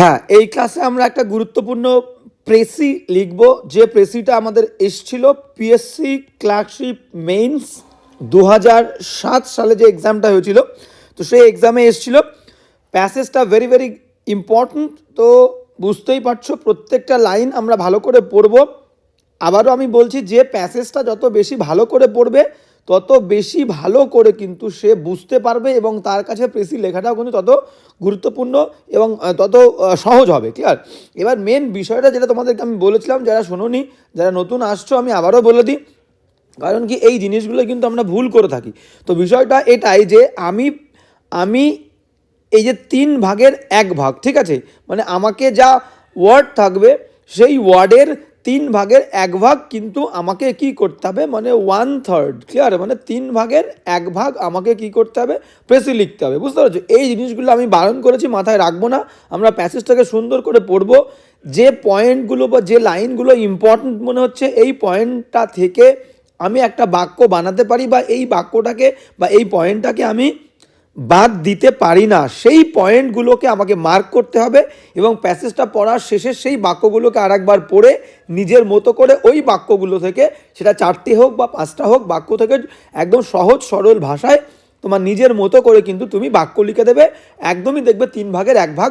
হ্যাঁ এই ক্লাসে আমরা একটা গুরুত্বপূর্ণ প্রেসি লিখব। যে প্রেসিটা আমাদের এসছিল পিএসসি ক্লার্কশিপ মেইনস দু সালে যে এক্সামটা হয়েছিল। তো সেই এক্সামে এসছিল। প্যাসেজটা ভেরি ভেরি ইম্পর্ট্যান্ট তো বুঝতেই পারছ, প্রত্যেকটা লাইন আমরা ভালো করে পড়ব। আবারও আমি বলছি, যে প্যাসেজটা যত বেশি ভালো করে পড়বে তত বেশি ভালো করে কিন্তু সে বুঝতে পারবে এবং তার কাছে প্রেসি লেখাটাও কিন্তু তত গুরুত্বপূর্ণ এবং তত সহজ হবে ক্লিয়ার এবার মেন বিষয়টা যেটা তোমাদেরকে আমি বলেছিলাম, যারা শোনোনি, যারা নতুন আসছো, আমি আবারও বলে দিই, কারণ কি এই জিনিসগুলো কিন্তু আমরা ভুল করে থাকি। তো বিষয়টা এটাই যে আমি আমি এই যে তিন ভাগের এক ভাগ, ঠিক আছে? মানে আমাকে যা ওয়ার্ড থাকবে, সেই ওয়ার্ডের তিন ভাগের এক ভাগ কিন্তু আমাকে কি করতে হবে? মানে ওয়ান থার্ড ক্লিয়ার মানে তিন ভাগের এক ভাগ আমাকে কি করতে হবে? প্রেসি লিখতে হবে, বুঝতে পারছ? এই জিনিসগুলো আমি বারণ করেছি, মাথায় রাখব না। আমরা প্যাসেজটাকে সুন্দর করে পড়ব। যে পয়েন্টগুলো বা যে লাইনগুলো ইম্পর্ট্যান্ট মনে হচ্ছে, এই পয়েন্টটা থেকে আমি একটা বাক্য বানাতে পারি বা এই বাক্যটাকে বা এই পয়েন্টটাকে আমি বাদ দিতে পারি না। সেই পয়েন্টগুলোকে আমাকে মার্ক করতে হবে এবং প্যাসেজটা পড়ার শেষে সেই বাক্যগুলোকে আরেকবার পড়ে নিজের মতো করে ওই বাক্যগুলো থেকে, সেটা চারটে হোক বা পাঁচটা হোক, বাক্য থেকে একদম সহজ সরল ভাষায় তোমার নিজের মতো করে কিন্তু তুমি বাক্য লিখে দেবে। একদমই দেখবে তিন ভাগের এক ভাগ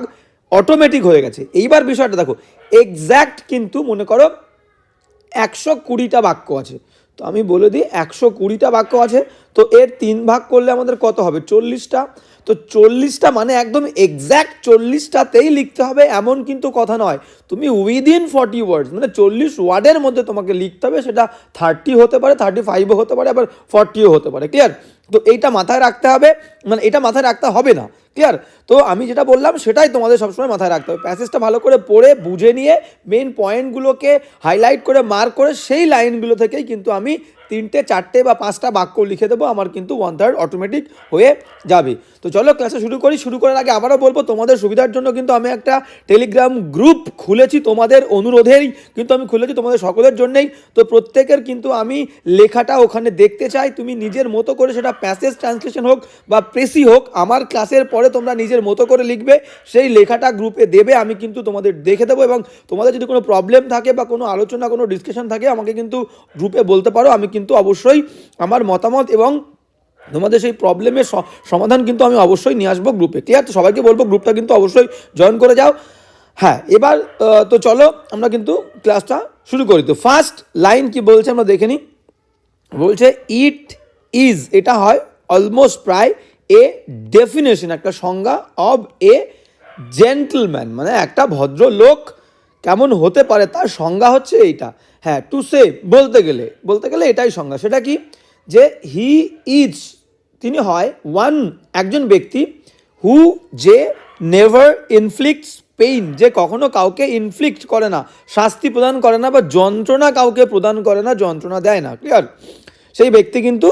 অটোমেটিক হয়ে গেছে। এইবার বিষয়টা দেখো। এক্স্যাক্ট কিন্তু মনে করো একশো কুড়িটা বাক্য আছে। তো আমি বলে দিই, একশো কুড়িটা বাক্য আছে, তো এর তিন ভাগ করলে আমাদের কত হবে? চল্লিশটা। তো চল্লিশটা মানে একদম এক্স্যাক্ট চল্লিশটাতেই লিখতে হবে, এমন কিন্তু কথা নয়। তুমি উইদিন ফর্টি ওয়ার্ডস মানে চল্লিশ ওয়ার্ডের মধ্যে তোমাকে লিখতে হবে, সেটা থার্টি হতে পারে থার্টি ফাইভও হতে পারে, আবার ফর্টিও হতে পারে ক্লিয়ার তো এইটা মাথায় রাখতে হবে মানে এটা মাথায় রাখতে হবে না। ক্লিয়ার তো আমি যেটা বললাম, সেটাই তোমাদের সবসময় মাথায় রাখতে হবে। প্যাসেজটা ভালো করে পড়ে, বুঝে নিয়ে মেন পয়েন্টগুলোকে হাইলাইট করে মার্ক করে, সেই লাইনগুলো থেকেই কিন্তু আমি তিনটে, চারটে বা পাঁচটা বাক্য লিখে দেবো, আমার কিন্তু ওয়ান থার্ড অটোমেটিক হয়ে যাবে। তো চলো ক্লাসে শুরু করি। শুরু করার আগে আবারও বলব, তোমাদের সুবিধার জন্য কিন্তু আমি একটা টেলিগ্রাম গ্রুপ খুলেছি তোমাদের অনুরোধেই। কিন্তু আমি খুলেছি তোমাদের সকলের জন্যেই। তো প্রত্যেকের কিন্তু আমি লেখাটা ওখানে দেখতে চাই। তুমি নিজের মতো করে সেটা প্যাসেজ ট্রান্সলেশন হোক বা প্রেসি হোক, আমার ক্লাসের পরে তোমরা নিজের মতো করে লিখবে। সেই লেখাটা গ্রুপে দেবে, আমি কিন্তু তোমাদের দেখে দেবো এবং তোমাদের যদি কোনো প্রবলেম থাকে বা কোনো আলোচনা, কোনো ডিসকাশন থাকে, আমাকে কিন্তু গ্রুপে বলতে পারো। আমি কিন্তু অবশ্যই আমার মতামত এবং তোমাদের সেই প্রবলেমের সমাধান কিন্তু আমি অবশ্যই নিয়ে আসব গ্রুপে ক্লিয়ার তো সবাইকে বলব গ্রুপটা কিন্তু অবশ্যই জয়েন করে যাও। হ্যাঁ এবার তো চলো আমরা কিন্তু ক্লাসটা শুরু করি। তো ফার্স্ট লাইন কি বলছে আমরা দেখে নিই বলছে ইট ইজ এটা হয় অলমোস্ট প্রায় এ ডেফিনেশন একটা সংজ্ঞা অব এ জেন্টলম্যান মানে একটা ভদ্রলোক কেমন হতে পারে, তার সংজ্ঞা হচ্ছে এইটা। হ্যাঁ টু সে বলতে গেলে বলতে গেলে এটাই সংজ্ঞা। সেটা কি? যে হি ইজ তিনি হয় ওয়ান একজন ব্যক্তি হু যে নেভার ইনফ্লিক্টস পেইন যে কখনো কাউকে ইনফ্লিক্ট করে না, শাস্তি প্রদান করে না বা যন্ত্রণা কাউকে প্রদান করে না, যন্ত্রণা দেয় না ক্লিয়ার সেই ব্যক্তি কিন্তু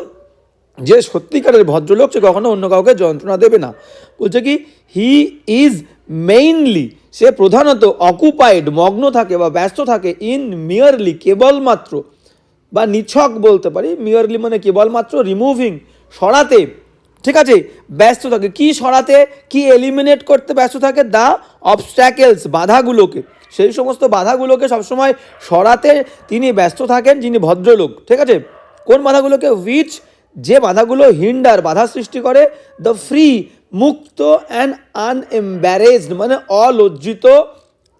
যে সত্যিকারের ভদ্রলোক সে কখনো অন্য কাউকে যন্ত্রণা দেবে না। বলছে কি হি ইজ মেইনলি সে প্রধানত অকুপাইড মগ্ন থাকে বা ব্যস্ত থাকে ইন মিয়ারলি কেবলমাত্র বা নিছক বলতে পারি। মিয়ারলি মানে কেবলমাত্র রিমুভিং সরাতে। ঠিক আছে? ব্যস্ত থাকে। কি সরাতে? কি এলিমিনেট করতে ব্যস্ত থাকে? দ্য অবস্ট্যাকেলস বাধাগুলোকে। সেই সমস্ত বাধাগুলোকে সবসময় সরাতে তিনি ব্যস্ত থাকেন যিনি ভদ্রলোক। ঠিক আছে? কোন বাধাগুলোকে? উইচ যে বাধাগুলো হিন্ডার বাধা সৃষ্টি করে দ্য ফ্রি মুক্ত অ্যান্ড আনএম্বারেজড মানে অলজ্জিত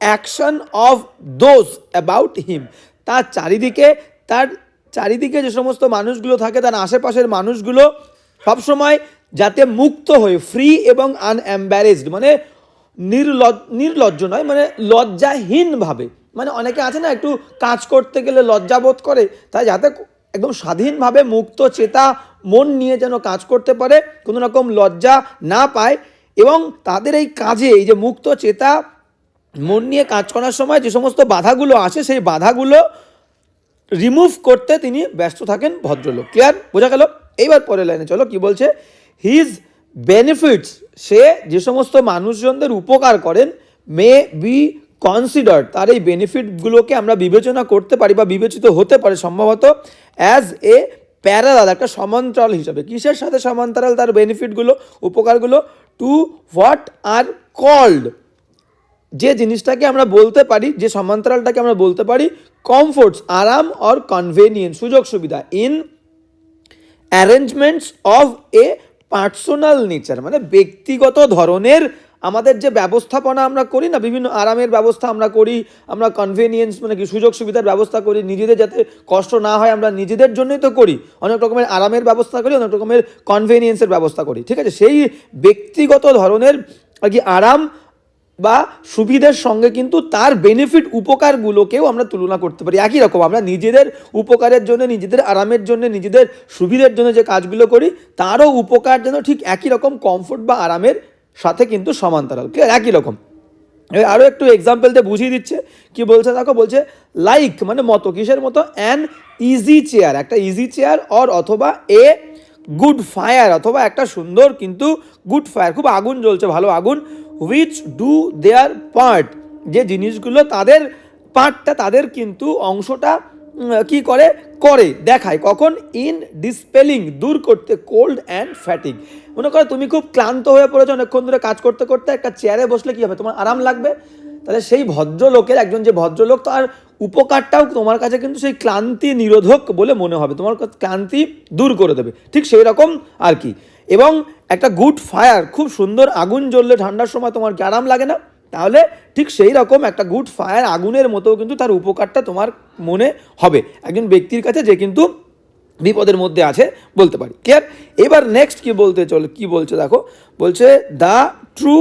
action of those about him তার চারিদিকে তার চারিদিকে যে সমস্ত মানুষগুলো থাকে, তার আশেপাশের মানুষগুলো সবসময় যাতে মুক্ত হয়ে ফ্রি এবং আনএম্বারেজড মানে নির্লজ নির্লজ্জ নয় মানে লজ্জাহীনভাবে। মানে অনেকে আছে না, একটু কাজ করতে গেলে লজ্জাবোধ করে, তাই যাতে একদম স্বাধীনভাবে মুক্ত চেতা মন নিয়ে যেন কাজ করতে পারে, কোনো রকম লজ্জা না পায় এবং তাদের এই কাজে, এই যে মুক্ত চেতা মন নিয়ে কাজ করার সময় যে সমস্ত বাধাগুলো আসে, সেই বাধাগুলো রিমুভ করতে তিনি ব্যস্ত থাকেন ভদ্রলোক। ক্লিয়ার বোঝা গেল? এইবার পরের লাইনে চলো, কি বলছে? হিজ বেনিফিটস সে যে সমস্ত মানুষজনদের উপকার করেন মে বি কনসিডার তার এই বেনিফিটগুলোকে আমরা বিবেচনা করতে পারি বা বিবেচিত হতে পারে সম্ভবত অ্যাজ এ প্যারালাল একটা সমান্তরাল হিসাবে। কিসের সাথে সমান্তরাল? তার বেনিফিটগুলো উপকারগুলো টু হোয়াট আর কল্ড যে জিনিসটাকে আমরা বলতে পারি, যে সমান্তরালটাকে আমরা বলতে পারি কমফোর্টস আরাম অর কনভেনিয়েন্স সুযোগ সুবিধা in arrangements of a personal nature মানে ব্যক্তিগত ধরনের আমাদের যে ব্যবস্থাপনা আমরা করি না, বিভিন্ন আরামের ব্যবস্থা আমরা করি, আমরা কনভেনিয়েন্স মানে কি সুযোগ সুবিধার ব্যবস্থা করি, নিজেদের যাতে কষ্ট না হয়, আমরা নিজেদের জন্যই তো করি, অনেক রকমের আরামের ব্যবস্থা করি, অনেক রকমের কনভেনিয়েন্সের ব্যবস্থা করি, ঠিক আছে? সেই ব্যক্তিগত ধরনের আর কি আরাম বা সুবিধের সঙ্গে কিন্তু তার বেনিফিট উপকারগুলোকেও আমরা তুলনা করতে পারি, একই রকম, আমরা নিজেদের উপকারের জন্য, নিজেদের আরামের জন্য, নিজেদের সুবিধের জন্য যে কাজগুলো করি, তারও উপকার যেন ঠিক একই রকম কমফোর্ট বা আরামের সাথে কিন্তু সমান্তরাল ক্লিয়ার একই রকম। আরও একটু এক্সাম্পল দিয়ে বুঝিয়ে দিচ্ছে। কি বলছে দেখো? বলছে লাইক মানে মতো, কিসের মতো? অ্যান ইজি চেয়ার একটা ইজি চেয়ার অর অথবা এ গুড ফায়ার অথবা একটা সুন্দর কিন্তু গুড ফায়ার খুব আগুন জ্বলছে, ভালো আগুন হুইচ ডু দেয়ার পার্ট যে জিনিসগুলো তাদের পার্টটা তাদের কিন্তু অংশটা কি করে? করে, দেখায়। কখন? ইন ডিসপেলিং দূর করতে কোল্ড অ্যান্ড ফ্যাটিক মনে করো তুমি খুব ক্লান্ত হয়ে পড়েছো, অনেকক্ষণ ধরে কাজ করতে করতে একটা চেয়ারে বসলে কী হবে? তোমার আরাম লাগবে? তাহলে সেই ভদ্রলোকের, একজন যে ভদ্রলোক, তার উপকারটাও তোমার কাছে কিন্তু সেই ক্লান্তি নিরোধক বলে মনে হবে। তোমার ক্লান্তি দূর করে দেবে। ঠিক সেই রকম আর কি। এবং একটা গুড ফায়ার খুব সুন্দর, আগুন জ্বললে ঠান্ডার সময় তোমার কি আরাম লাগে না? তাহলে ঠিক সেই রকম একটা গুড ফায়ার আগুনের মতো কিন্তু তার উপকারটা তোমার মনে হবে। একজন ব্যক্তির কাছে যে কিন্তু বিপদের মধ্যে আছে বলতে পারি। ক্লিয়ার এবার নেক্সট কি বলতে চলে, কি বলছে দেখো? বলছে দ্য ট্রু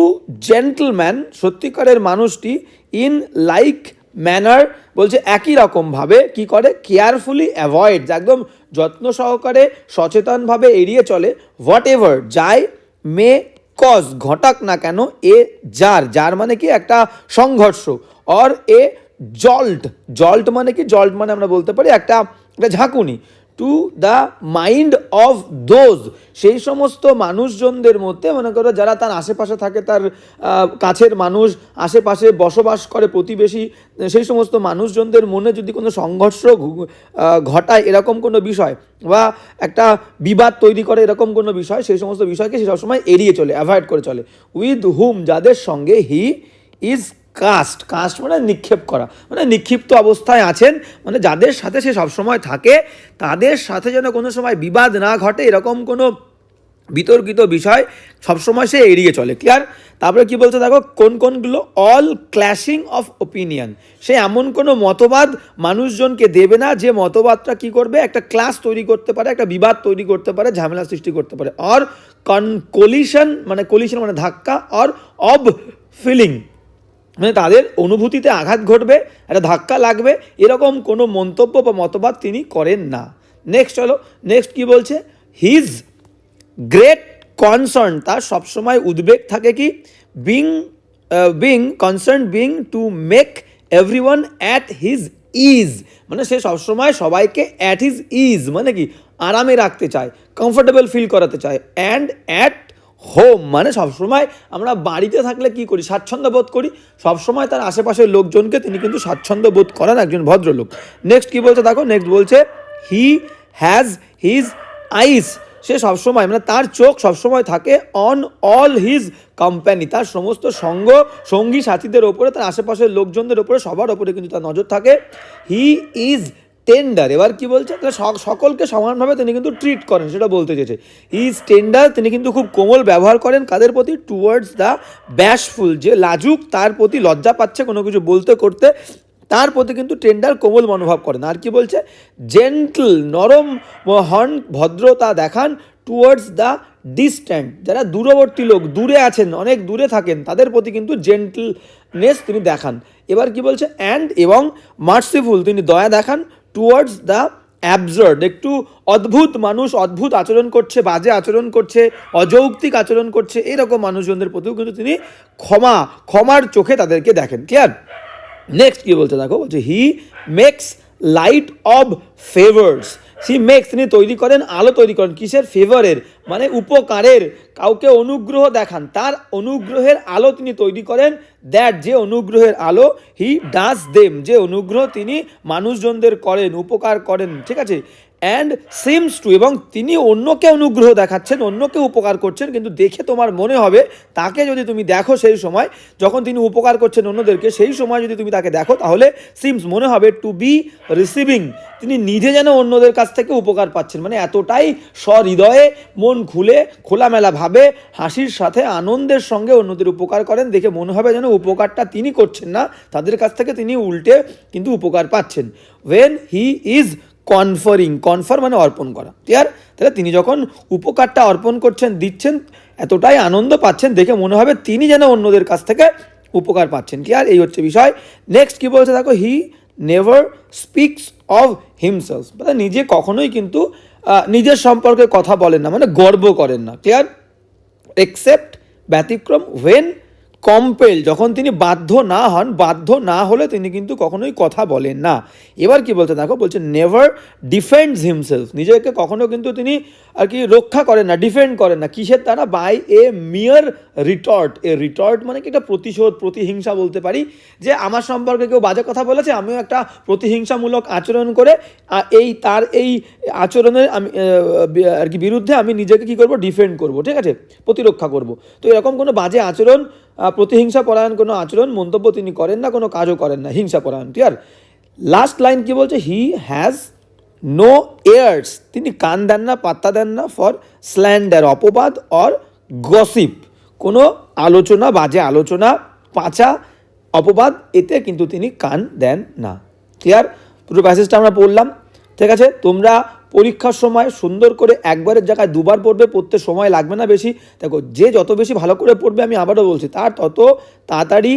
জেন্টলম্যান সত্যিকারের মানুষটি ইন লাইক ম্যানার বলছে, একই রকমভাবে কি করে? কেয়ারফুলি অ্যাভয়েড একদম যত্ন সহকারে সচেতনভাবে এড়িয়ে চলে। হোয়াট এভার যাই মে কজ ঘটাক না কেন, এ জার জার মানে কি একটা সংঘর্ষ অর এ জল্ট জল্ট মানে কি জল্ট মানে আমরা বলতে পারি একটা একটা ঝাঁকুনি। To the mind of those সেই সমস্ত মানুষজনদের মধ্যে, মনে করো যারা তার আশেপাশে থাকে, তার কাছের মানুষ, আশেপাশে বসবাস করে, প্রতিবেশী, সেই সমস্ত মানুষজনদের মনে যদি কোনো সংঘর্ষ ঘটায় এরকম কোনো বিষয়, বা একটা বিবাদ তৈরি করে এরকম কোনো বিষয়, সেই সমস্ত বিষয়কে সে সবসময় এড়িয়ে চলে অ্যাভয়েড করে চলে। উইথ হুম যাদের সঙ্গে হি ইজ কাস্ট কাস্ট মানে নিক্ষেপ করা। মানে নিক্ষিপ্ত অবস্থায় আছেন মানে যাদের সাথে সে সবসময় থাকে, তাদের সাথে যেন কোনো সময় বিবাদ না ঘটে, এরকম কোনো বিতর্কিত বিষয় সবসময় সে এড়িয়ে চলে। ক্লিয়ার তারপরে কি বলছে দেখো, কোন কোনগুলো? অল ক্ল্যাশিং অফ ওপিনিয়ন সে এমন কোনো মতবাদ মানুষজনকে দেবে না, যে মতবাদটা কি করবে? একটা ক্লাস তৈরি করতে পারে, একটা বিবাদ তৈরি করতে পারে, ঝামেলা সৃষ্টি করতে পারে। অর কন কলিশন মানে কলিশন মানে ধাক্কা অর অব ফিলিং মানে তাদের অনুভূতিতে আঘাত ঘটবে, একটা ধাক্কা লাগবে, এরকম কোনো মন্তব্য বা মতবাদ তিনি করেন না। নেক্সট চলো নেক্সট কি বলছে? হিজ গ্রেট কনসার্ন তার সবসময় উদ্বেগ থাকে কি? Being being concern being to make every one at his ease মানে সে সবসময় সবাইকে অ্যাট হিজ ইজ মানে কি? আরামে রাখতে চায় কমফোর্টেবল ফিল করাতে চায়। অ্যান্ড অ্যাট হোম মানে সবসময় আমরা বাড়িতে থাকলে কি করি? স্বাচ্ছন্দ্য বোধ করি। সবসময় তার আশেপাশের লোকজনকে তিনি কিন্তু স্বাচ্ছন্দ্য বোধ করান একজন ভদ্রলোক। নেক্সট কি বলছে দেখো? নেক্সট বলছে হি হ্যাজ হিজ আইস সে সবসময় মানে তার চোখ সবসময় থাকে অন অল হিজ কোম্পানি তার সমস্ত সঙ্গ, সঙ্গী সাথীদের ওপরে, তার আশেপাশের লোকজনদের ওপরে, সবার ওপরে কিন্তু তার নজর থাকে। হি ইজ টেন্ডার এবার কি বলছে? সকলকে সমানভাবে তিনি কিন্তু ট্রিট করেন, সেটা বলতে চেয়েছে। ইজ টেন্ডার তিনি কিন্তু খুব কোমল ব্যবহার করেন, কাদের প্রতি? টুয়ার্ডস দ্য ব্যাশফুল যে লাজুক, তার প্রতি লজ্জা পাচ্ছে কোনো কিছু বলতে, করতে, তার প্রতি কিন্তু টেন্ডার কোমল মনোভাব করেন। আর কি বলছে? জেন্টল নরম হন ভদ্রতা দেখান টুয়ার্ডস দ্য ডিস্ট্যান্ট যারা দূরবর্তী লোক, দূরে আছেন, অনেক দূরে থাকেন, তাদের প্রতি কিন্তু জেন্টলনেস তিনি দেখান। এবার কি বলছে? অ্যান্ড এবং মার্সিফুল তিনি দয়া দেখান টুয়ার্ডস দ্য অ্যাবজার্ড একটু অদ্ভুত মানুষ অদ্ভুত আচরণ করছে, বাজে আচরণ করছে, অযৌক্তিক আচরণ করছে, এরকম মানুষজনদের প্রতিও কিন্তু তিনি ক্ষমা, ক্ষমার চোখে তাদেরকে দেখেন ক্লিয়ার নেক্সট কী বলছে দেখো? বলছে he makes light of favours he makes তিনি তৈরি করেন, আলো তৈরি করেন, কিসের ফেভারের মানে উপকারের, কাউকে অনুগ্রহ দেখান। তার অনুগ্রহের আলো তিনি তৈরি করেন দ্যাট যে অনুগ্রহের আলো হি ডাস দেম যে অনুগ্রহ তিনি মানুষজনদের করেন, উপকার করেন, ঠিক আছে? অ্যান্ড সিমস টু এবং তিনি অন্যকে অনুগ্রহ দেখাচ্ছেন, অন্যকে উপকার করছেন, কিন্তু দেখে তোমার মনে হবে তাকে যদি তুমি দেখো সেই সময়, যখন তিনি উপকার করছেন অন্যদেরকে, সেই সময় যদি তুমি তাকে দেখো, তাহলে সিমস মনে হবে টু বি রিসিভিং তিনি নিজে যেন অন্যদের কাছ থেকে উপকার পাচ্ছেন। মানে এতটাই সহৃদয়ে মন খুলে, খোলামেলা ভাবে, হাসির সাথে, আনন্দের সঙ্গে অন্যদের উপকার করেন, দেখে মনে হবে যেন উপকারটা তিনি করছেন না, তাদের কাছ থেকে তিনি উল্টে কিন্তু উপকার পাচ্ছেন। ওয়েন হি ইজ কনফারিং কনফার মানে অর্পণ করা। ক্লিয়ার তাহলে তিনি যখন উপকারটা অর্পণ করছেন, দিচ্ছেন, এতটাই আনন্দ পাচ্ছেন, দেখে মনে হবে তিনি যেন অন্যদের কাছ থেকে উপকার পাচ্ছেন। ক্লিয়ার এই হচ্ছে বিষয়। নেক্সট কি বলছে দেখো? He never speaks of himself মানে নিজে কখনোই কিন্তু নিজের সম্পর্কে কথা বলেন না মানে গর্ব করেন না। ক্লিয়ার এক্সেপ্ট ব্যতিক্রম ওয়েন কম্পেল যখন তিনি বাধ্য না হন, বাধ্য না হলে তিনি কিন্তু কখনোই কথা বলেন না। এবার কি বলতে দেখো, বলছে নেভার ডিফেন্ডস হিমসেলফ নিজেকে কখনো কিন্তু তিনি আর কি রক্ষা করেন না ডিফেন্ড করেন না। কিসের দ্বারা? By a mere retort A retort মানে কি? একটা প্রতিশোধ, প্রতিহিংসা বলতে পারি। যে আমার সম্পর্কে কেউ বাজে কথা বলেছে, আমিও একটা প্রতিহিংসামূলক আচরণ করে এই তার এই আচরণের আমি আর কি বিরুদ্ধে আমি নিজেকে কি করব? ডিফেন্ড করব, ঠিক আছে? প্রতিরক্ষা করব। তো এরকম কোনো বাজে আচরণ প্রতিহিংসা পরায়ণ কোনো আচরণ মন্তব্য তিনি করেন না, কোনো কাজও করেন না। হিংসা পরায়ণ ক্লিয়ার লাস্ট লাইন কি বলছে? হি হ্যাজ নো এয়ার্স তিনি কান দেন না, পাত্তা দেন না ফর স্ল্যান্ডার অপবাদ অর গসিপ কোনো আলোচনা, বাজে আলোচনা, পাঁচা, অপবাদ, এতে কিন্তু তিনি কান দেন না। ক্লিয়ার পুরো প্যাসেজটা আমরা পড়লাম। ঠিক আছে? তোমরা পরীক্ষার সময় সুন্দর করে একবারের জায়গায় দুবার পড়বে, পড়তে সময় লাগবে না বেশি। দেখো, যে যত বেশি ভালো করে পড়বে আমি আবারও বলছি, তার তত তাড়াতাড়ি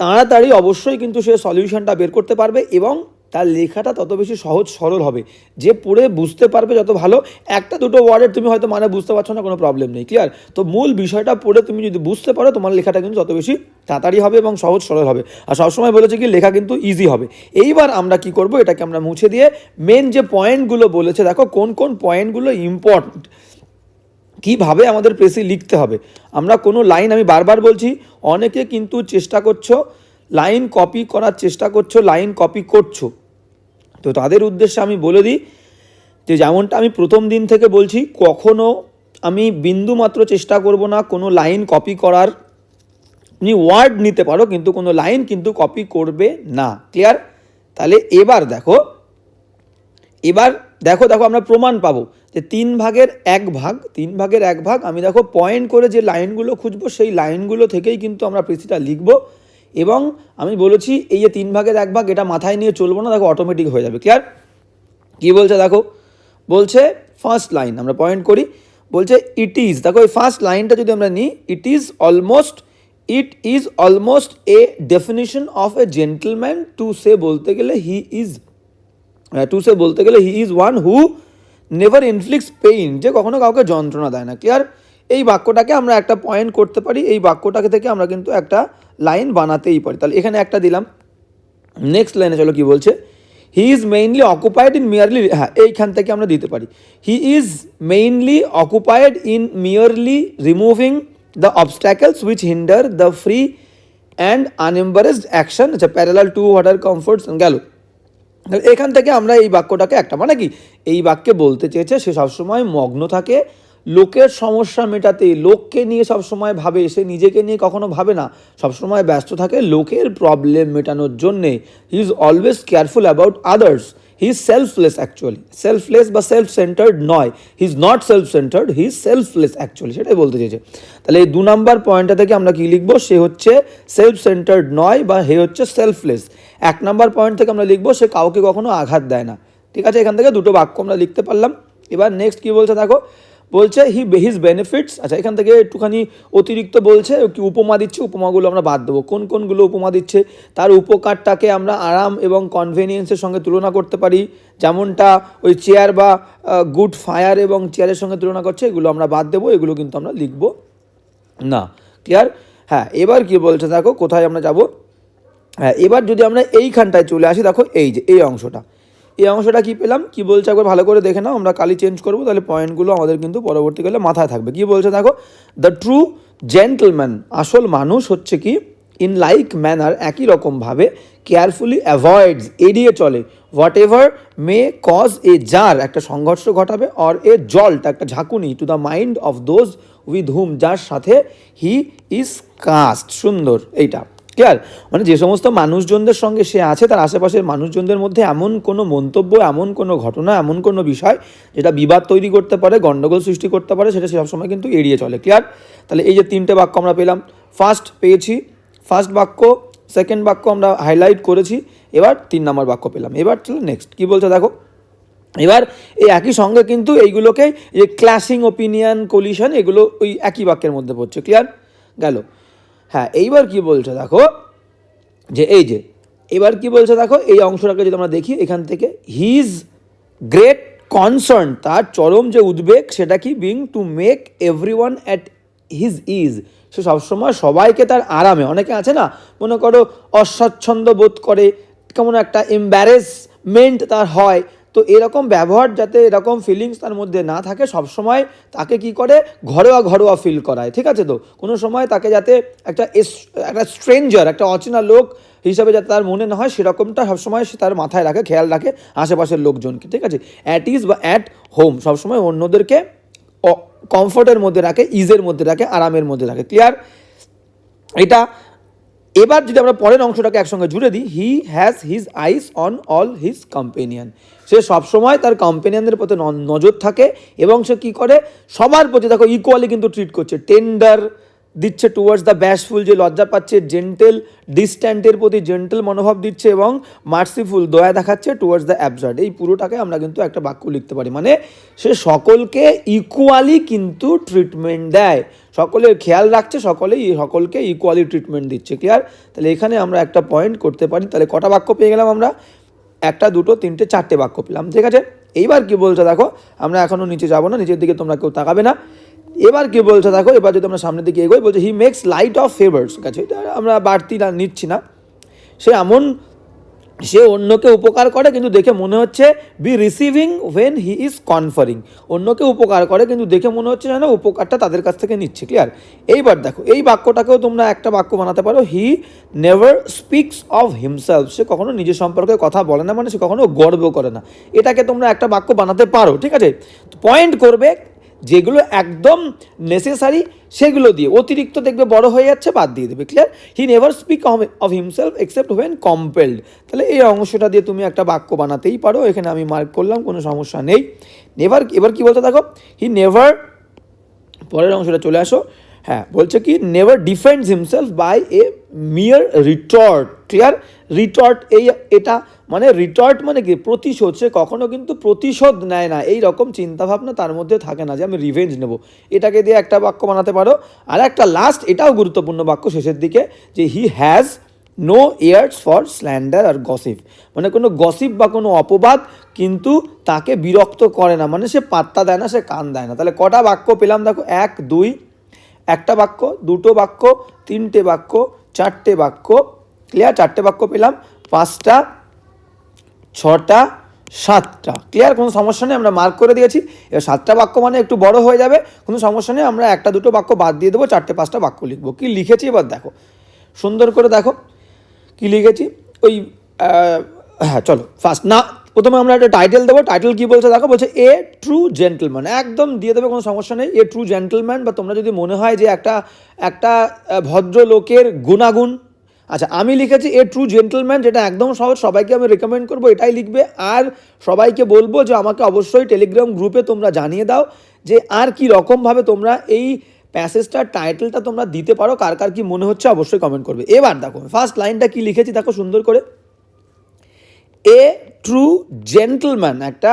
তাড়াতাড়ি অবশ্যই কিন্তু সে সলিউশনটা বের করতে পারবে এবং তার লেখাটা তত বেশি সহজ সরল হবে। যে পড়ে বুঝতে পারবে যত ভালো, একটা দুটো ওয়ার্ডের তুমি হয়তো মানে বুঝতে পারছ না, কোনো প্রবলেম নেই ক্লিয়ার তো মূল বিষয়টা পড়ে তুমি যদি বুঝতে পারো, তোমার লেখাটা কিন্তু তত বেশি তাড়াতাড়ি হবে এবং সহজ সরল হবে। আর সবসময় বলেছে কি, লেখা কিন্তু ইজি হবে। এইবার আমরা কি করব, এটাকে আমরা মুছে দিয়ে মেন যে পয়েন্টগুলো বলেছে, দেখো কোন কোন পয়েন্টগুলো ইম্পর্ট্যান্ট কীভাবে আমাদের প্রেসি লিখতে হবে। আমরা কোনো লাইন আমি বারবার বলছি, অনেকে কিন্তু চেষ্টা করছ লাইন কপি করার চেষ্টা করছ, লাইন কপি করছ। তো তাদের উদ্দেশ্যে আমি বলে দিই যে যেমনটা আমি প্রথম দিন থেকে বলছি, কখনো আমি বিন্দু মাত্র চেষ্টা করব না কোনো লাইন কপি করার। তুমি ওয়ার্ড নিতে পারো, কিন্তু কোনো লাইন কিন্তু কপি করবে না। ক্লিয়ার? তাহলে এবার দেখো এবার দেখো দেখো আমরা প্রমাণ পাবো যে তিন ভাগের এক ভাগ, তিন ভাগের এক ভাগ, আমি দেখো পয়েন্ট করে যে লাইনগুলো খুঁজবো, সেই লাইনগুলো থেকেই কিন্তু আমরা পৃথিবীটা লিখব। এবং আমি বলেছি, এই যে তিন ভাগের এক ভাগ, এটা মাথায় নিয়ে চলবো না, দেখো অটোমেটিক হয়ে যাবে ক্লিয়ার কি বলছে দেখো? বলছে ফার্স্ট লাইন আমরা পয়েন্ট করি, বলছে ইট ইজ দেখো এই ফার্স্ট লাইনটা যদি আমরা নিই it is almost it is almost a definition of a gentleman to say বলতে গেলে হি ইজ টু সে বলতে গেলে he is one who never inflicts pain যে কখনো কাউকে যন্ত্রণা দেয় না ক্লিয়ার এই বাক্যটাকে আমরা একটা পয়েন্ট করতে পারি, এই বাক্যটাকে থেকে আমরা কিন্তু একটা লাইন বানাতেই পারি। তাহলে এখানে একটা দিলাম। নেক্সট লাইনে চলো কি বলছে? He is mainly occupied in merely হ্যাঁ এইখান থেকে আমরা দিতে পারি। He is mainly occupied in merely removing the obstacles which hinder the free and unembarrassed action আচ্ছা parallel to what are comforts গেল। এখান থেকে আমরা এই বাক্যটাকে একটা মানে কি, এই বাক্যে বলতে চেয়েছে, সে সবসময় মগ্ন থাকে লোকের সমস্যা মেটাতে লোককে নিয়ে সবসময় ভাবে, সে নিজেকে নিয়ে কখনো ভাবে না। সবসময় ব্যস্ত থাকে লোকের প্রবলেম মেটানোর জন্যে। He is always careful about others he is selfless actually selfless বা সেলফ সেন্টার্ড নয়। He is not self centred he is selfless actually সেটাই বলতে চেয়েছে তাহলে এই দু নম্বর পয়েন্টটা থেকে আমরা কি লিখব? সে হচ্ছে সেলফ সেন্টার্ড নয় বা হে হচ্ছে সেলফলেস এক নম্বর পয়েন্ট থেকে আমরা লিখব, সে কাউকে কখনো আঘাত দেয় না। ঠিক আছে, এখান থেকে দুটো বাক্য আমরা লিখতে পারলাম। এবার নেক্সট কি বলছে দেখো? বলছে হি হিজ বেনিফিটস আচ্ছা এখান থেকে একটুখানি অতিরিক্ত বলছে কি উপমা দিচ্ছে, উপমাগুলো আমরা বাদ দেবো। কোন কোনগুলো উপমা দিচ্ছে? তার উপকারটাকে আমরা আরাম এবং কনভেনিয়েন্সের সঙ্গে তুলনা করতে পারি। যেমনটা ওই চেয়ার বা গুড ফায়ার এবং চেয়ারের সঙ্গে তুলনা করছে, এগুলো আমরা বাদ দেবো, এগুলো কিন্তু আমরা লিখব না। ক্লিয়ার হ্যাঁ এবার কি বলছে দেখো, কোথায় আমরা যাব? হ্যাঁ এবার যদি আমরা এইখানটায় চলে আসি, দেখো এই যে, এই অংশটা। এই অংশটা কি পেলাম? কি বলছে? একবার ভালো করে দেখে নাও, আমরা কালি চেঞ্জ করব, তাহলে পয়েন্টগুলো আমাদের কিন্তু পরবর্তীকালে মাথায় থাকবে। কি বলছে দেখো? দ্য ট্রু জেন্টলম্যান আসল মানুষ হচ্ছে কি? ইন লাইক ম্যানার একই রকমভাবে কেয়ারফুলি অ্যাভয়েডস এড়িয়ে চলে। Whatever may cause a jar একটা সংঘর্ষ ঘটাবে অর এ জল্ট একটা ঝাঁকুনি to the mind of those with whom যার সাথে হি ইজ কাস্ট সুন্দর, এইটা। ক্লিয়ার মানে যে সমস্ত মানুষজনদের সঙ্গে সে আছে, তার আশেপাশের মানুষজনদের মধ্যে এমন কোনো মন্তব্য, এমন কোনো ঘটনা, এমন কোনো বিষয় যেটা বিবাদ তৈরি করতে পারে, গণ্ডগোল সৃষ্টি করতে পারে, সেটা সবসময় কিন্তু এড়িয়ে চলে। ক্লিয়ার তাহলে এই যে তিনটে বাক্য আমরা পেলাম ফার্স্ট পেয়েছি ফার্স্ট বাক্য সেকেন্ড বাক্য আমরা হাইলাইট করেছি, এবার তিন নম্বর বাক্য পেলাম। এবার চলো নেক্সট কী বলছে দেখো? এবার এই একই সঙ্গে কিন্তু এইগুলোকে যে ক্লাসিং ওপিনিয়ন কলিশন এগুলো ওই একই বাক্যের মধ্যে পড়ছে। ক্লিয়ার গেল। হ্যাঁ এইবার কি বলছে দেখো? যে এই যে, এবার কি বলছে দেখো? এই অংশটাকে যদি আমরা দেখি, এখান থেকে হিজ গ্রেট কনসার্ন তার চরম যে উদ্বেগ, সেটা কি? Being to make every one at his ease সে সবসময় সবাইকে তার আরামে, অনেকে আছে না, মনে করো অস্বচ্ছন্দ বোধ করে, কেমন একটা এম্বারেসমেন্ট তার হয় তো এরকম ব্যবহার যাতে এরকম ফিলিংস তার মধ্যে না থাকে, সবসময় তাকে কি করে? ঘরোয়া ঘরোয়া ফিল করায়, ঠিক আছে তো? কোনো সময় তাকে যাতে একটা একটা স্ট্রেঞ্জার একটা অচেনা লোক হিসাবে যাতে তার মনে না হয়, সেরকমটা সবসময় সে তার মাথায় রাখে, খেয়াল রাখে আশেপাশের লোকজনকে, ঠিক আছে? অ্যাট ইজ বা অ্যাট হোম সবসময় অন্যদেরকে কমফোর্টের মধ্যে রাখে ইজের মধ্যে রাখে, আরামের মধ্যে রাখে ক্লিয়ার এটা এবার যদি আমরা পরের অংশটাকে একসঙ্গে জুড়ে দিই he has his eyes on all his companion সে সবসময় তার কম্পেনিয়ানদের প্রতি নজর থাকে এবং সে কী করে? সবার প্রতি দেখো ইকুয়ালি কিন্তু ট্রিট করছে। টেন্ডার দিচ্ছে টুয়ার্ডস দ্য ব্যাশফুল যে লজ্জা পাচ্ছে জেন্টেল ডিস্ট্যান্টের প্রতি জেন্টেল মনোভাব দিচ্ছে এবং মার্সিফুল দয়া দেখাচ্ছে টুয়ার্ডস দ্য অ্যাবসার্ড এই পুরোটাকে আমরা কিন্তু একটা বাক্য লিখতে পারি। মানে সে সকলকে ইকুয়ালি কিন্তু ট্রিটমেন্ট দেয়। সকলের খেয়াল রাখছে, সকলেই সকলকে ইকুয়ালি ট্রিটমেন্ট দিচ্ছে। ক্লিয়ার তাহলে এখানে আমরা একটা পয়েন্ট করতে পারি। তাহলে কটা বাক্য পেয়ে গেলাম আমরা? একটা, দুটো, তিনটে, চারটে বাক্য পেলাম। ঠিক আছে? এইবার কি বলছে দেখো? আমরা এখনও নিচে যাব না, নিচের দিকে তোমরা কেউ তাকাবে না। এবার কি বলছে, দেখো, এবার যদি আমরা সামনের দিকে এগোই, বলছে he makes light of favours ঠিক আছে, এটা আমরা বাড়তি না, নিচ্ছি না। সে এমন, সে অন্যকে উপকার করে, কিন্তু দেখে মনে হচ্ছে be receiving when he is conferring অন্যকে উপকার করে, কিন্তু দেখে মনে হচ্ছে যেন উপকারটা তাদের কাছ থেকে নিচ্ছে ক্লিয়ার এইবার দেখো, এই বাক্যটাকেও তোমরা একটা বাক্য বানাতে পারো he never speaks of himself সে কখনো নিজের সম্পর্কে কথা বলে না মানে সে কখনো গর্ব করে না। এটাকে তোমরা একটা বাক্য বানাতে পারো, ঠিক আছে? পয়েন্ট করবে যেগুলো একদম নেসেসারি সেগুলো দিয়ে। অতিরিক্ত দেখবে বড় হয়ে যাচ্ছে, বাদ দিয়ে দেবে। Clear he never speak of himself except when compelled তাহলে এই অংশটা দিয়ে তুমি একটা বাক্য বানাতেই পারো। এখানে আমি মার্ক করলাম, কোনো সমস্যা নেই। নেভার এবার কি বলতে দেখো? হি নেভার পরের অংশটা চলে আসো। হ্যাঁ বলছে কি never defends himself by a mere retort clear retort এই, এটা মানে রিটর্ট মানে কি? প্রতিশোধ, সে কখনো কিন্তু প্রতিশোধ নেয় না। এই রকম চিন্তাভাবনা তার মধ্যে থাকে না যে আমি রিভেঞ্জ নেব। এটাকে দিয়ে একটা বাক্য বানাতে পারো। আর একটা লাস্ট এটাও গুরুত্বপূর্ণ বাক্য শেষের দিকে, যে he has no ears for slander R gossip মানে কোনো গসিপ বা কোনো অপবাদ কিন্তু তাকে বিরক্ত করে না। মানে সে পাত্তা দেয় না, সে কান দেয় না। তাহলে কটা বাক্য পেলাম? দেখো, এক, দুই, একটা বাক্য, দুটো বাক্য, তিনটে বাক্য, চারটে বাক্য ক্লিয়ার চারটে বাক্য পেলাম। পাঁচটা, ছটা, সাতটা। ক্লিয়ার কোনো সমস্যা নেই, আমরা মার্ক করে দিয়েছি। এবার সাতটা বাক্য মানে একটু বড় হয়ে যাবে। কোনো সমস্যা নেই, আমরা একটা দুটো বাক্য বাদ দিয়ে দেবো, চারটে, পাঁচটা বাক্য লিখব। কি লিখেছি? এবার দেখো। সুন্দর করে দেখো। কি লিখেছি? ওই হ্যাঁ চলো ফার্স্ট না, প্রথমে আমরা একটা টাইটেল দেবো। টাইটেল কী বলছে? দেখো, বলছে এ ট্রু জেন্টলম্যান একদম দিয়ে দেবে, কোনো সমস্যা নেই। এ ট্রু জেন্টলম্যান বা তোমরা যদি মনে হয় যে একটা একটা ভদ্রলোকের গুণাগুণ আচ্ছা আমি লিখেছি এ ট্রু জেন্টলম্যান, যেটা একদম সহজ, সবাইকে আমি রেকমেন্ড করব, এটাই লিখবে। আর সবাইকে বলব যে আমাকে অবশ্যই টেলিগ্রাম গ্রুপে তোমরা জানিয়ে দাও যে আর কি রকমভাবে তোমরা এই প্যাসেজটার টাইটেলটা তোমরা দিতে পারো, কার কার কি মনে হচ্ছে অবশ্যই কমেন্ট করবে। এবার দেখো ফার্স্ট লাইনটা কি লিখেছি দেখো সুন্দর করে। এ ট্রু জেন্টলম্যান, একটা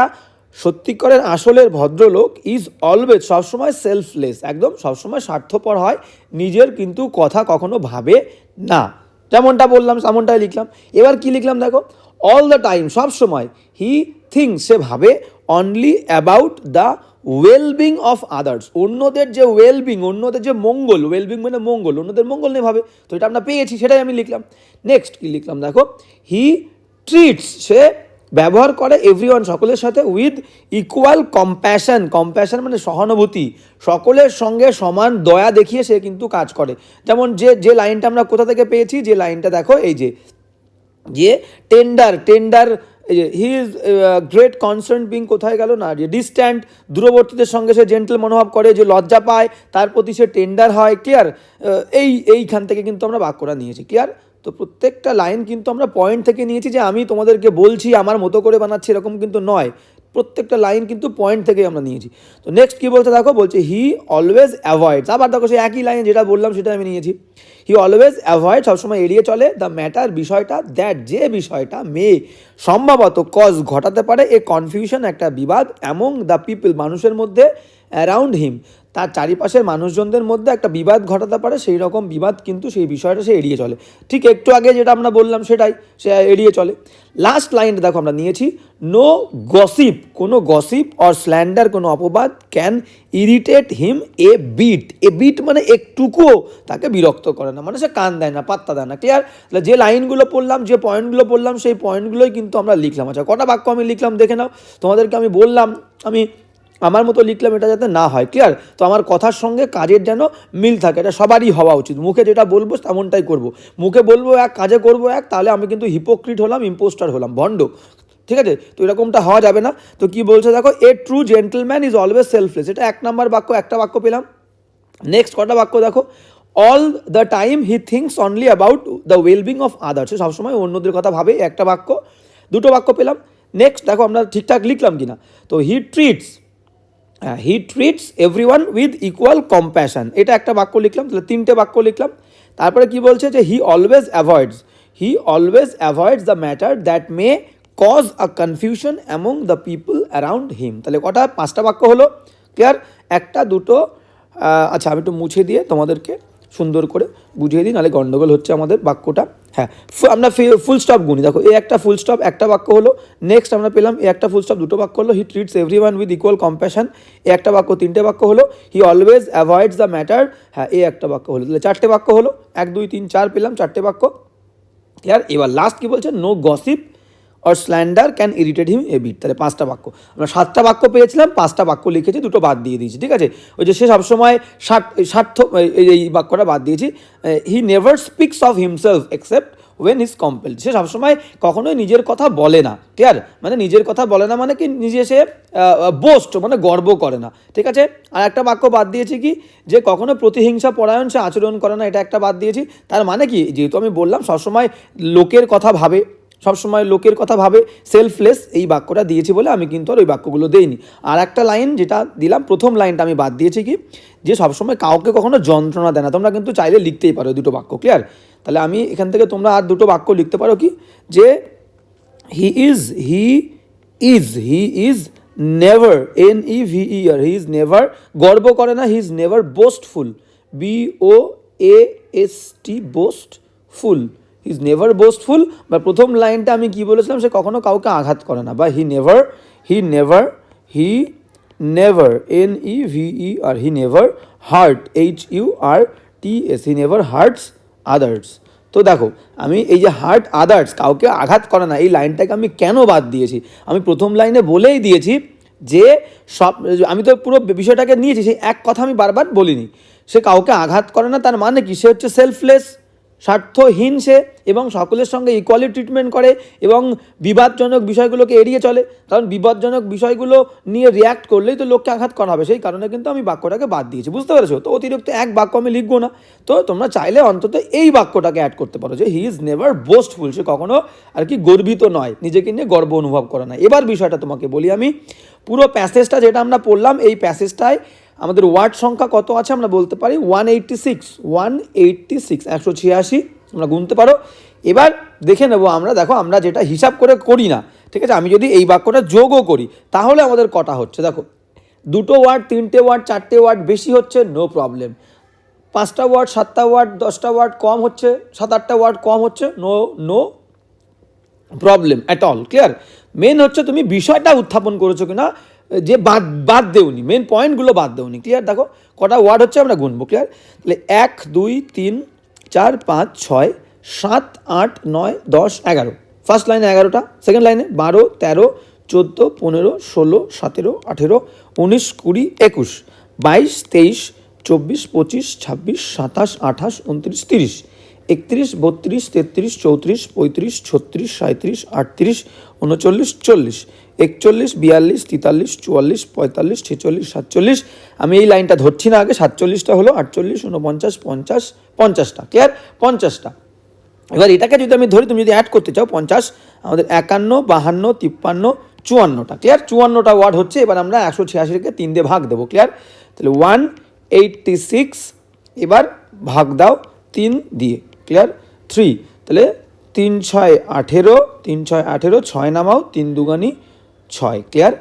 সত্যিকারের আসলের ভদ্রলোক ইজ অলওয়েজ সবসময় সেলফলেস একদম সবসময় স্বার্থপর হয়, নিজের কিন্তু কথা কখনো ভাবে না। যেমনটা বললাম তেমনটাই লিখলাম। এবার কি লিখলাম দেখো? অল দ্য টাইম সব সময় হি থিং সে ভাবে only about the wellbeing of others অন্যদের যে ওয়েলবিং অন্যদের যে মঙ্গল ওয়েলবিং মানে মঙ্গল, অন্যদের মঙ্গল নিয়ে ভাবে। তো এটা আমরা পেয়েছি, সেটাই আমি লিখলাম। নেক্সট কী লিখলাম দেখো? হি ট্রিটস সে ব্যবহার করে এভরিওয়ান সকলের সাথে উইথ ইকুয়াল কম্প্যাশন কম্প্যাশন মানে সহানুভূতি। সকলের সঙ্গে সমান দয়া দেখিয়ে সে কিন্তু কাজ করে। যেমন যে যে লাইনটা আমরা কোথা থেকে পেয়েছি, যে লাইনটা দেখো, এই যে যে tender tender he is great concern being কোথায় গেল না, যে ডিস্ট্যান্ট দূরবর্তীদের সঙ্গে সে জেন্টেল মনোভাব করে, যে লজ্জা পায়, তার প্রতি সে টেন্ডার হয় ক্লিয়ার এই, এইখান থেকে কিন্তু আমরা বাক্যটা নিয়েছি ক্লিয়ার তো প্রত্যেকটা লাইন কিন্তু আমরা পয়েন্ট থেকে নিয়েছি যে আমি তোমাদেরকে বলছি, আমার মতো করে বানাচ্ছি এরকম কিন্তু নয়। প্রত্যেকটা লাইন কিন্তু পয়েন্ট থেকে আমরা নিয়েছি। তো নেক্সট কী বলছে দেখো? বলছে হি অলওয়েজ অ্যাভয়েডস আবার দেখো সেই একই লাইন যেটা বললাম সেটা আমি নিয়েছি। হি অলওয়েজ অ্যাভয়েড সবসময় এড়িয়ে চলে। দ্য ম্যাটার বিষয়টা দ্যাট যে বিষয়টা মে সম্ভবত কজ ঘটাতে পারে এ কনফিউশন একটা বিবাদ অ্যামং দ্য পিপল মানুষের মধ্যে অ্যারাউন্ড হিম তার চারিপাশের মানুষজনদের মধ্যে একটা বিবাদ ঘটাতে পারে, সেই রকম বিবাদ কিন্তু সেই বিষয়টা সে এড়িয়ে চলে। ঠিক একটু আগে যেটা আমরা বললাম সেটাই, সে এড়িয়ে চলে। লাস্ট লাইনটা দেখো আমরা নিয়েছি নো গসিপ কোনো গসিপ অর স্ল্যান্ডার কোনো অপবাদ can irritate him a bit a bit মানে একটুকুও তাকে বিরক্ত করে না মানে সে কান দেয় না, পাত্তা দেয় না ক্লিয়ার তাহলে যে লাইনগুলো পড়লাম, যে পয়েন্টগুলো পড়লাম, সেই পয়েন্টগুলোই কিন্তু আমরা লিখলাম। আচ্ছা কটা বাক্য আমি লিখলাম দেখে নাও। তোমাদেরকে আমি বললাম, আমি আমার মতো লিখলাম এটা যাতে না হয় ক্লিয়ার তো আমার কথার সঙ্গে কাজের যেন মিল থাকে, এটা সবারই হওয়া উচিত। মুখে যেটা বলব তেমনটাই করব। মুখে বলব এক, কাজে করব এক, তাহলে আমি কিন্তু হিপোক্রিট হলাম ইম্পোস্টার হলাম, ভণ্ড। ঠিক আছে? তো এরকমটা হওয়া যাবে না। তো কি বলছে দেখো a true gentleman is always selfless এটা এক নম্বর বাক্য, একটা বাক্য পেলাম। নেক্সট কটা বাক্য দেখো। All the time he thinks only about the wellbeing of others সবসময় অন্যদের কথা ভাবে, একটা বাক্য। দুটো বাক্য পেলাম। নেক্সট দেখো, আমরা ঠিকঠাক লিখলাম কিনা? তো he treats he treats everyone with equal compassion এটা একটা বাক্য লিখলাম, তাহলে তিনটে বাক্য লিখলাম। তারপরে কি বলছে যে he always avoids he always avoids the matter that may cause a confusion among the people around him তাহলে কটা, পাঁচটা বাক্য হলো? ক্লিয়ার একটা, দুটো আচ্ছা আমি একটু মুছে দিয়ে তোমাদেরকে সুন্দর করে বুঝিয়ে দিই, নাহলে গন্ডগোল হচ্ছে আমাদের বাক্যটা। হ্যাঁ আমরা ফুল স্টপ গুনি। দেখো, এ একটা ফুল স্টপ একটা বাক্য হলো নেক্সট আমরা পেলাম এ একটা ফুল স্টপ দুটো বাক্য হলো he treats everyone with equal compassion এ একটা বাক্য, তিনটে বাক্য হলো he always avoids the matter হ্যাঁ এ একটা বাক্য হলো, তাহলে চারটে বাক্য হলো, এক, দুই, তিন, চার পেলাম, চারটে বাক্য। এবার লাস্ট কি বলছে? No gossip or slander can irritate him a bit তাহলে পাঁচটা বাক্য। আমরা সাতটা বাক্য পেয়েছিলাম, পাঁচটা বাক্য লিখেছি, দুটো বাদ দিয়ে দিয়েছি, ঠিক আছে? ওই যে সে সবসময় স্বার্থ এই বাক্যটা বাদ দিয়েছি। He never speaks of himself except when is compel সে সবসময় কখনোই নিজের কথা বলে না ক্লিয়ার মানে নিজের কথা বলে না মানে কি? নিজে সে বোস্ট মানে গর্ব করে না, ঠিক আছে? আর একটা বাক্য বাদ দিয়েছি কি? যে কখনো প্রতিহিংসা পরায়ণ সে আচরণ করে না, এটা একটা বাদ দিয়েছি। তার মানে কি? যেহেতু আমি বললাম, সবসময় লোকের কথা ভাবে সবসময় লোকের কথা ভাবে সেলফলেস এই বাক্যটা দিয়েছি বলে আমি কিন্তু আর ওই বাক্যগুলো দেইনি। আর একটা লাইন যেটা দিলাম, প্রথম লাইনটা আমি বাদ দিয়েছি কি, যে সবসময় কাউকে কখনো যন্ত্রণা দেয় না। তোমরা কিন্তু চাইলে লিখতেই পারো দুটো বাক্য ক্লিয়ার তাহলে আমি এখান থেকে তোমরা আর দুটো বাক্য লিখতে পারো কি, যে he is he is he is never N E V E R he is never গর্ব করে না he is never boastful B O A S T boastful is never boastful বা প্রথম লাইনটা আমি কি বলেছিলাম, সে কখনো কাউকে আঘাত করে না, বা he never he never he never N E V E R he never hurt H U R T S he never hurts others তো দেখো, আমি এই যে হার্ট আদার্স কাউকে আঘাত করে না, এই লাইনটাকে আমি কেন বাদ দিয়েছি? আমি প্রথম লাইনে বলেই দিয়েছি যে সব, আমি তো পুরো বিষয়টাকে নিয়েছি সেই এক কথা আমি বারবার বলিনি। সে কাউকে আঘাত করে না, তার মানে কি? সে হচ্ছে সেলফলেস স্বার্থহীন সে এবং সকলের সঙ্গে ইকুয়ালি ট্রিটমেন্ট করে এবং বিবাদজনক বিষয়গুলোকে এড়িয়ে চলে। কারণ বিবাদজনক বিষয়গুলো নিয়ে রিয়াক্ট করলেই তো লোককে আঘাত করা হবে। সেই কারণে কিন্তু আমি বাক্যটাকে বাদ দিয়েছি। বুঝতে পেরেছ? তো অতিরিক্ত এক বাক্য আমি লিখব না। তো তোমরা চাইলে অন্তত এই বাক্যটাকে অ্যাড করতে পারো যে হি ইজ নেভার বোস্টফুল সে কখনো আর কি গর্বিত নয়। নিজেকে নিয়ে গর্ব অনুভব করে না। এবার বিষয়টা তোমাকে বলি আমি। পুরো প্যাসেজটা যেটা আমরা পড়লাম, এই প্যাসেজটায় আমাদের ওয়ার্ড সংখ্যা কত আছে আমরা বলতে পারি one eighty six one eighty six একশো ছিয়াশি আমরা গুনতে পারো। এবার দেখে নেব আমরা, দেখো আমরা যেটা হিসাব করে করি না, ঠিক আছে? আমি যদি এই বাক্যটা যোগও করি, তাহলে আমাদের কটা হচ্ছে? দেখো, দুটো ওয়ার্ড, তিনটে ওয়ার্ড, চারটে ওয়ার্ড, বেশি হচ্ছে নো প্রবলেম পাঁচটা ওয়ার্ড, সাতটা ওয়ার্ড, দশটা ওয়ার্ড কম হচ্ছে, সাত আটটা ওয়ার্ড কম হচ্ছে no no problem at all clear main হচ্ছে তুমি বিষয়টা উত্থাপন করেছ কিনা যে বাদ বাদ দেওনি মেন পয়েন্টগুলো বাদ দেওনি ক্লিয়ার দেখো, কটা ওয়ার্ড হচ্ছে আমরা গুনবো ক্লিয়ার তাহলে এক, দুই, তিন, চার, পাঁচ, ছয়, সাত, আট, নয়, দশ, এগারো। ফার্স্ট লাইনে এগারোটা সেকেন্ড লাইনে বারো, তেরো, চোদ্দ, পনেরো, ষোলো, সতেরো, আঠেরো, উনিশ, কুড়ি, একুশ, বাইশ, তেইশ, চব্বিশ, পঁচিশ, ছাব্বিশ, সাতাশ, আঠাশ, উনত্রিশ, তিরিশ, একত্রিশ, বত্রিশ, তেত্রিশ, চৌত্রিশ, পঁয়ত্রিশ, ছত্রিশ সাঁত্রিশ আটত্রিশ, উনচল্লিশ, চল্লিশ একচল্লিশ, বিয়াল্লিশ, তেতাল্লিশ, চুয়াল্লিশ, পঁয়তাল্লিশ, ছেচল্লিশ, সাতচল্লিশ। আমি এই লাইনটা ধরছি না আগে, সাতচল্লিশটা হলো, আটচল্লিশ উনপঞ্চাশ পঞ্চাশ, পঞ্চাশটা ক্লিয়ার পঞ্চাশটা। এবার এটাকে যদি আমি ধরি, তুমি যদি অ্যাড করতে চাও, পঞ্চাশ, আমাদের একান্ন, বাহান্ন, তিপ্পান্ন, চুয়ান্নটা ক্লিয়ার চুয়ান্নটা ওয়ার্ড হচ্ছে, এবার আমরা একশো ছিয়াশিকে তিন দিয়ে ভাগ দেবো ক্লিয়ার তাহলে ওয়ান এইটটি সিক্স এবার ভাগ দাও তিন দিয়ে ক্লিয়ার থ্রি তাহলে তিন ছয় আঠেরো, তিন ছয় আঠেরো, ছয় নামাও, তিন দুগানি ছয় ক্লিয়ার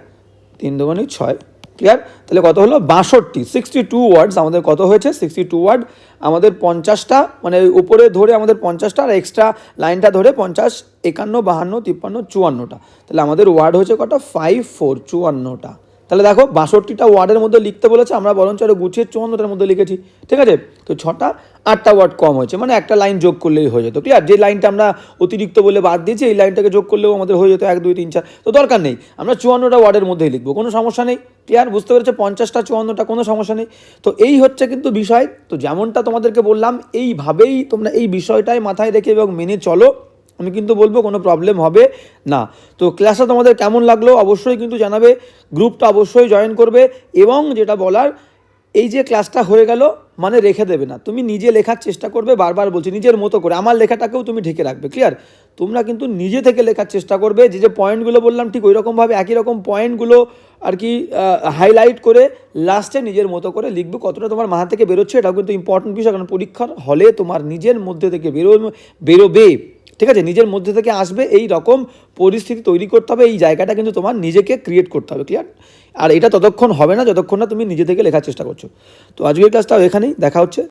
তিন দুগুণে ছয় ক্লিয়ার তাহলে কত হলো? বাষট্টি সিক্সটি টু ওয়ার্ডস আমাদের কত হয়েছে? সিক্সটি টু ওয়ার্ড আমাদের পঞ্চাশটা মানে উপরে ধরে আমাদের পঞ্চাশটা, আর এক্সট্রা লাইনটা ধরে পঞ্চাশ, একান্ন, বাহান্ন, তিপ্পান্ন, চুয়ান্নটা। তাহলে আমাদের ওয়ার্ড হয়েছে কটা? ফাইভ ফোর চুয়ান্নটা। তাহলে দেখো বাষট্টিটা ওয়ার্ডের মধ্যে লিখতে বলেছে, আমরা বরঞ্চ আরও গুছিয়ে চুয়ান্নটার মধ্যে লিখেছি, ঠিক আছে? তো ছটা, আটটা ওয়ার্ড কম হয়েছে মানে একটা লাইন যোগ করলেই হয়ে যেত ক্লিয়ার যে লাইনটা আমরা অতিরিক্ত বলে বাদ দিয়েছি, এই লাইনটাকে যোগ করলেও আমাদের হয়ে যেত এক, দুই, তিন, চার, তো দরকার নেই, আমরা চুয়ান্নটা ওয়ার্ডের মধ্যেই লিখব, কোনো সমস্যা নেই ক্লিয়ার বুঝতে পেরেছে? পঞ্চাশটা, চুয়ান্নটা, কোনো সমস্যা নেই, তো এই হচ্ছে কিন্তু বিষয়, তো যেমনটা তোমাদেরকে বললাম, এইভাবেই তোমরা এই বিষয়টাই মাথায় রেখে এবং মেনে চলো আমি কিন্তু বলব কোনো প্রবলেম হবে না। তো ক্লাসটা তোমাদের কেমন লাগল অবশ্যই কিন্তু জানাবে গ্রুপটা অবশ্যই জয়েন করবে এবং যেটা বলার, এই যে ক্লাসটা হয়ে গেল মানে রেখে দেবে না। তুমি নিজে লেখার চেষ্টা করবে, বারবার বলছি, নিজের মতো করে। আমার লেখাটাকেও তুমি ঢেকে রাখবে ক্লিয়ার তোমরা কিন্তু নিজে থেকে লেখার চেষ্টা করবে, যে যে পয়েন্টগুলো বললাম, ঠিক ওই রকমভাবে একই রকম পয়েন্টগুলো আর কি হাইলাইট করে লাস্টে নিজের মতো করে লিখবে, কতটা তোমার মাথা থেকে বেরোচ্ছে এটাও কিন্তু ইম্পর্টেন্ট বিষয়, কারণ পরীক্ষার হলে তোমার নিজের মধ্যে থেকে বেরো বেরোবে। ঠিক আছে? নিজের মধ্যে থেকে আসবে, এই রকম পরিস্থিতি তৈরি করতে হবে, এই জায়গাটা কিন্তু তোমার নিজেকে ক্রিয়েট করতে হবে ক্লিয়ার আর এটা ততক্ষণ হবে না, যতক্ষণ না তুমি নিজে থেকে লেখার চেষ্টা করছ। তো আজকের ক্লাসটাও এখানেই, দেখা হচ্ছে।